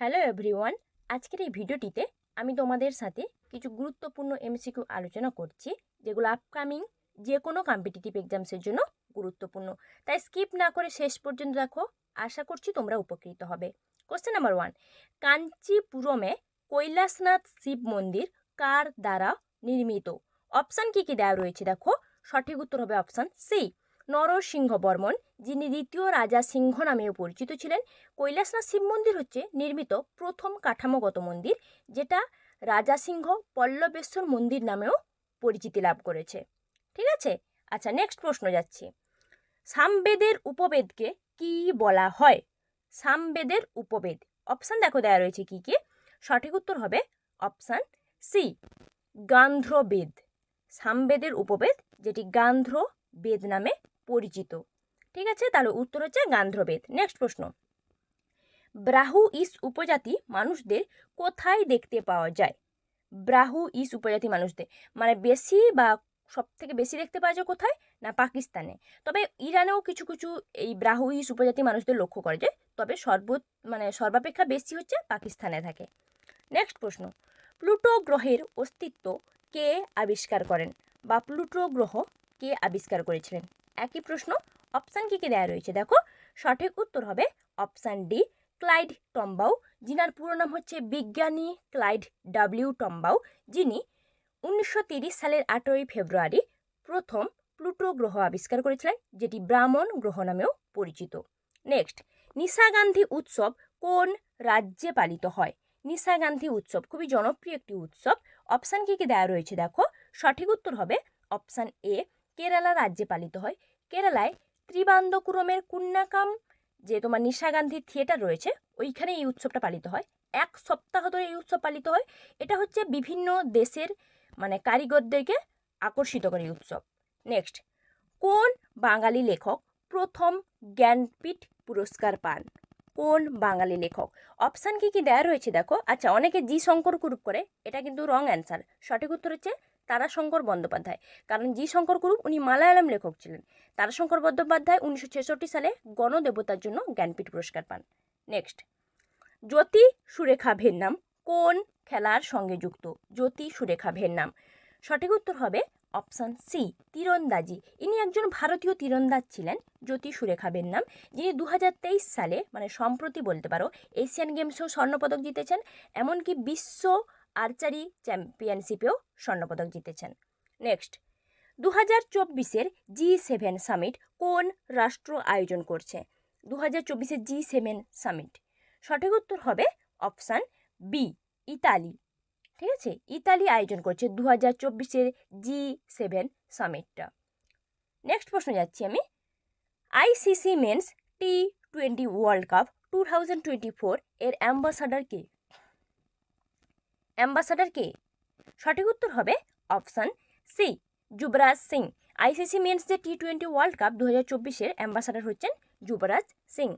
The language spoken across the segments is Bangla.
হ্যালো এভরিওয়ান, আজকের এই ভিডিওটিতে আমি তোমাদের সাথে কিছু গুরুত্বপূর্ণ এমসিকিউ আলোচনা করছি, যেগুলো আপকামিং যে কোনো কম্পিটিটিভ এক্সামসের জন্য গুরুত্বপূর্ণ। তাই স্কিপ না করে শেষ পর্যন্ত দেখো, আশা করছি তোমরা উপকৃত হবে। কোশ্চেন নাম্বার ওয়ান কাঞ্চিপুরমে কৈলাসনাথ শিব মন্দির কার দ্বারা নির্মিত? অপশান কী কী দেওয়া রয়েছে দেখো? সঠিক উত্তর হবে অপশান সি নরসিংহ বর্মন যিনি দ্বিতীয় রাজা সিংহ নামেও পরিচিত ছিলেন, কৈলাসনাথ শিব মন্দির হচ্ছে নির্মিত প্রথম কাঠামোগত মন্দির, যেটা রাজা সিংহ পল্লবেশ্বর মন্দির নামেও পরিচিতি লাভ করেছে। ঠিক আছে? আচ্ছা নেক্সট প্রশ্ন যাচ্ছি। সামবেদের উপবেদকে কি বলা হয়? সামবেদের উপবেদ। অপশান দেখো দেওয়া রয়েছে কি কি? সঠিক উত্তর হবে অপশান সি গান্ধ্রবেদ। সামবেদের উপবেদ, যেটি গান্ধ্র বেদ নামে পরিচিত। ঠিক আছে? তাহলে উত্তর হচ্ছে গান্ধ্রবেদ। নেক্সট প্রশ্ন। ব্রাহু ইস উপজাতি মানুষদের কোথায় দেখতে পাওয়া যায়? ব্রাহু ইস উপজাতি মানুষদের। মানে বেশি বা সব থেকে বেশি দেখতে পাওয়া যায় কোথায়? না, পাকিস্তানে। তবে ইরানেও কিছু কিছু এই ব্রাহু ইস উপজাতি মানুষদের লক্ষ্য করা যায় তবে সর্ব মানে সর্বাপেক্ষা বেশি হচ্ছে পাকিস্তানে থাকে। নেক্সট প্রশ্ন। প্লুটো গ্রহের অস্তিত্ব কে আবিষ্কার করেন? বা প্লুটো গ্রহ কে আবিষ্কার করেছিলেন? একই প্রশ্ন অপশান কী কী দেওয়া রয়েছে? দেখো, সঠিক উত্তর হবে অপশান ডি ক্লাইড টম্বাউ যিনার পুরো নাম হচ্ছে বিজ্ঞানী ক্লাইড ডাব্লিউ টম্বাউ যিনি উনিশশো সালের আটই ফেব্রুয়ারি প্রথম প্লুটো গ্রহ আবিষ্কার করেছিলেন, যেটি ব্রাহ্মণ গ্রহ নামেও পরিচিত। নেক্সট নিশা গান্ধী উৎসব কোন রাজ্যে পালিত হয়? নিশা গান্ধী উৎসব, খুবই জনপ্রিয় একটি উৎসব। অপশান কী কী দেওয়া রয়েছে? দেখো, সঠিক উত্তর হবে অপশান এ কেরালা রাজ্যে পালিত হয়। কেরালায় ত্রিবান্দকুরমের কুন্নাকাম, যে তোমার নিশা গান্ধী থিয়েটার রয়েছে ওইখানে এই উৎসবটা পালিত হয়। এক সপ্তাহ ধরে এই উৎসব পালিত হয়। এটা হচ্ছে বিভিন্ন দেশের মানে কারিগরদেরকে আকর্ষিত করে এই উৎসব। নেক্সট কোন বাঙালি লেখক প্রথম জ্ঞানপীঠ পুরস্কার পান? কোন বাঙালি লেখক? অপশান কি কি দেওয়া রয়েছে দেখো। আচ্ছা অনেকে জি শঙ্কর গ্রুপ করে, এটা কিন্তু রং অ্যান্সার সঠিক উত্তর হচ্ছে তারাশঙ্কর বন্দ্যোপাধ্যায়। কারণ জি শঙ্কর গ্রুপ উনি মালায়ালাম লেখক ছিলেন। তারাশঙ্কর বন্দ্যোপাধ্যায় উনিশশো ছেষট্টি সালে গণদেবতার জন্য জ্ঞানপীঠ পুরস্কার পান। নেক্সট জ্যোতি সুরেখা ভেন্নাম কোন খেলার সঙ্গে যুক্ত? জ্যোতি সুরেখা ভেন্নাম। সঠিক উত্তর হবে অপশান সি তীরন্দাজি। ইনি একজন ভারতীয় তীরন্দাজ ছিলেন, জ্যোতি সুরেখা বেন্নাম যিনি দু হাজার তেইশ সালে মানে সম্প্রতি বলতে পারো এশিয়ান গেমসেও স্বর্ণপদক জিতেছেন, এমনকি বিশ্ব আর্চারি চ্যাম্পিয়নশিপেও স্বর্ণপদক জিতেছেন। নেক্সট দু হাজার চব্বিশের জি সেভেন সামিট কোন রাষ্ট্র আয়োজন করছে? দু হাজার চব্বিশের জি সেভেন সামিট। সঠিক উত্তর হবে অপশান বি, ইতালি। ঠিক আছে? ইতালি আয়োজন করছে দু হাজার চব্বিশের জি সেভেন সামিটটা। নেক্সট প্রশ্ন যাচ্ছি আমি। ICC men's T twenty world cup two thousand twenty four এর অ্যাম্বাসাডার কে? অ্যাম্বাসাডার কে? সঠিক উত্তর হবে option C, Yuvraj Singh. ICC men's যে টি টোয়েন্টি ওয়ার্ল্ড কাপ দু হাজার চব্বিশের অ্যাম্বাসাডার হচ্ছেন যুবরাজ সিং।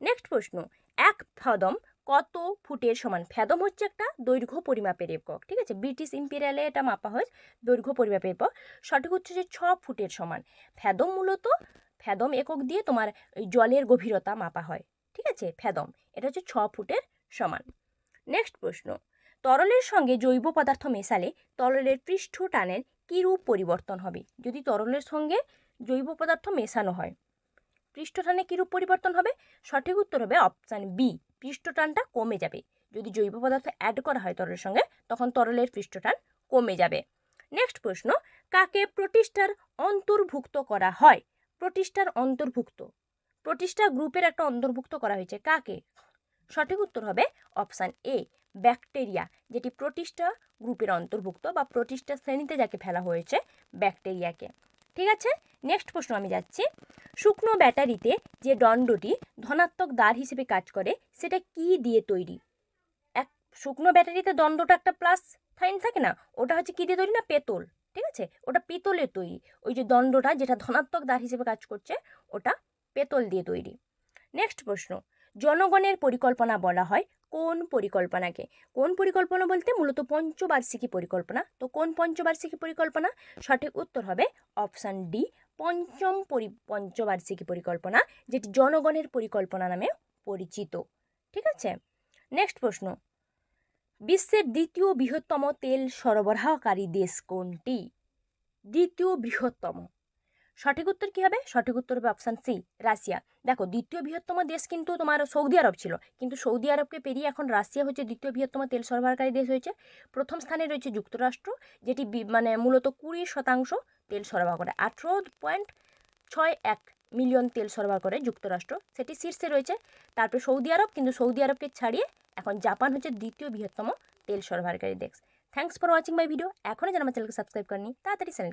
নেক্সট প্রশ্ন, এক ফদম কত ফুটের সমান? ফ্যাদম হচ্ছে একটা দৈর্ঘ্য পরিমাপের একক, ঠিক আছে? ব্রিটিশ ইম্পেরিয়ালে এটা মাপা হয় দৈর্ঘ্য পরিমাপের একক। সঠিক হচ্ছে যে ছ ফুটের সমান। ফ্যাদম মূলত ফ্যাদম একক দিয়ে তোমার জলের গভীরতা মাপা হয়, ঠিক আছে? ফ্যাদম এটা হচ্ছে ছ ফুটের সমান। নেক্সট প্রশ্ন তরলের সঙ্গে জৈব পদার্থ মেশালে তরলের পৃষ্ঠ টানের কীরূপ পরিবর্তন হবে? যদি তরলের সঙ্গে জৈব পদার্থ মেশানো হয় পৃষ্ঠটানে কীরূপ পরিবর্তন হবে? সঠিক উত্তর হবে অপশান বি পৃষ্ঠটানটা কমে যাবে। যদি জৈব পদার্থ অ্যাড করা হয় তরলের সঙ্গে, তখন তরলের পৃষ্ঠটান কমে যাবে। নেক্সট প্রশ্ন, কাকে প্রতিষ্ঠার অন্তর্ভুক্ত করা হয়? প্রতিষ্ঠার অন্তর্ভুক্ত। প্রতিষ্ঠা গ্রুপের একটা অন্তর্ভুক্ত করা হয়েছে। কাকে? সঠিক উত্তর হবে অপশান এ ব্যাকটেরিয়া, যেটি প্রতিষ্ঠা গ্রুপের অন্তর্ভুক্ত বা প্রতিষ্ঠা শ্রেণীতে যাকে ফেলা হয়েছে ব্যাকটেরিয়াকে। ঠিক আছে? নেক্সট প্রশ্ন আমি যাচ্ছি। শুকনো ব্যাটারিতে যে দণ্ডটি ধনাত্মক দ্বার হিসেবে কাজ করে, সেটা কি দিয়ে তৈরি? এক, শুকনো ব্যাটারিতে দণ্ডটা একটা প্লাস সাইন থাকে না? ওটা হচ্ছে কী দিয়ে তৈরি না? পেতল। ঠিক আছে? ওটা পিতলের তৈরি। ওই যে দণ্ডটা যেটা ধনাত্মক দ্বার হিসেবে কাজ করছে, ওটা পেতল দিয়ে তৈরি। নেক্সট প্রশ্ন। জনগণের পরিকল্পনা বলা হয় কোন পরিকল্পনাকে? কোন পরিকল্পনা বলতে মূলত পঞ্চবার্ষিকী পরিকল্পনা। তো কোন পঞ্চবার্ষিকী পরিকল্পনা? সঠিক উত্তর হবে অপশান ডি, পঞ্চম পরি, পঞ্চবার্ষিকী পরিকল্পনা, যেটি জনগণের পরিকল্পনা নামে পরিচিত। ঠিক আছে? নেক্সট প্রশ্ন। বিশ্বের দ্বিতীয় বৃহত্তম তেল সরবরাহকারী দেশ কোনটি? দ্বিতীয় বৃহত্তম। সঠিক উত্তর কী হবে? সঠিক উত্তর হবে অপশান সি রাশিয়া। দেখো, দ্বিতীয় বৃহত্তম দেশ কিন্তু তোমার সৌদি আরব ছিল। কিন্তু সৌদি আরবকে পেরিয়ে এখন রাশিয়া হচ্ছে দ্বিতীয় বৃহত্তম তেল সরবরাহকারী দেশ হয়েছে। প্রথম স্থানে রয়েছে যুক্তরাষ্ট্র, যেটি মানে মূলত কুড়ি শতাংশ তেল সরবরাহ করে। আঠেরো পয়েন্ট ছয় এক মিলিয়ন তেল সরবরাহ করে যুক্তরাষ্ট্র। সেটি শীর্ষে রয়েছে। তারপরে সৌদি আরব, কিন্তু সৌদি আরবকে ছাড়িয়ে এখন জাপান হচ্ছে দ্বিতীয় বৃহত্তম তেল সরবরাহকারী দেশ। Thanks for watching my video এখনও যেন আমার চ্যানেলকে সাবস্ক্রাইব করেনি, তাড়াতাড়ি চ্যানেল